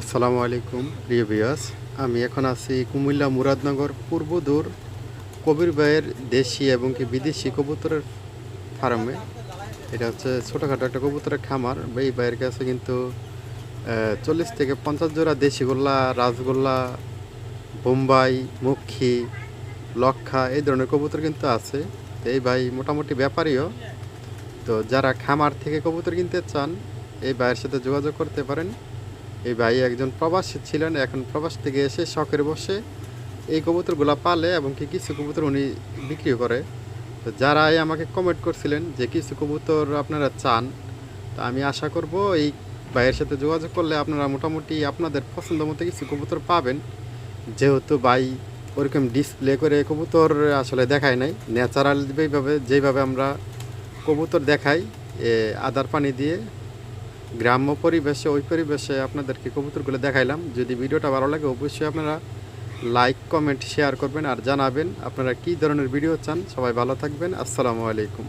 আসসালামু আলাইকুম, প্রিয় বিয়াস আমি এখন আছি কুমিল্লা মুরাদনগর পূর্বদূর কবির ভাইয়ের দেশি এবং কি বিদেশি কবুতরের ফার্মে। এটা হচ্ছে ছোটোখাটো একটা কবুতরের খামার। এই ভাইয়ের কাছে কিন্তু চল্লিশ থেকে পঞ্চাশ জোড়া দেশি গোল্লা রাজগোল্লা বোম্বাই মক্ষী লক্ষা, এই ধরনের কবুতর কিন্তু আছে। এই ভাই মোটামুটি ব্যাপারীও। তো যারা খামার থেকে কবুতর কিনতে চান, এই ভাইয়ের সাথে যোগাযোগ করতে পারেন। এই ভাই একজন প্রবাসী ছিলেন, এখন প্রবাস থেকে এসে শখের বসে এই কবুতরগুলো পালে এবং কি কিছু কবুতর উনি বিক্রি করে। তো যারা এই আমাকে কমেন্ট করছিলেন যে কিছু কবুতর আপনারা চান, তা আমি আশা করব এই ভাইয়ের সাথে যোগাযোগ করলে আপনারা মোটামুটি আপনাদের পছন্দ মতো কিছু কবুতর পাবেন। যেহেতু ভাই ওরকম ডিসপ্লে করে কবুতর আসলে দেখায় নাই ন্যাচারাল যেভাবে যেভাবে আমরা কবুতর দেখাই আদার পানি দিয়ে গ্রাম্য পরিবেশে, ওই পরিবেশে আপনাদেরকে কবুতরগুলো দেখাইলাম। যদি ভিডিওটা ভালো লাগে, অবশ্যই আপনারা লাইক, কমেন্ট, শেয়ার করবেন আর জানাবেন আপনারা কি ধরনের ভিডিও চান। সবাই ভালো থাকবেন। আসসালামু আলাইকুম।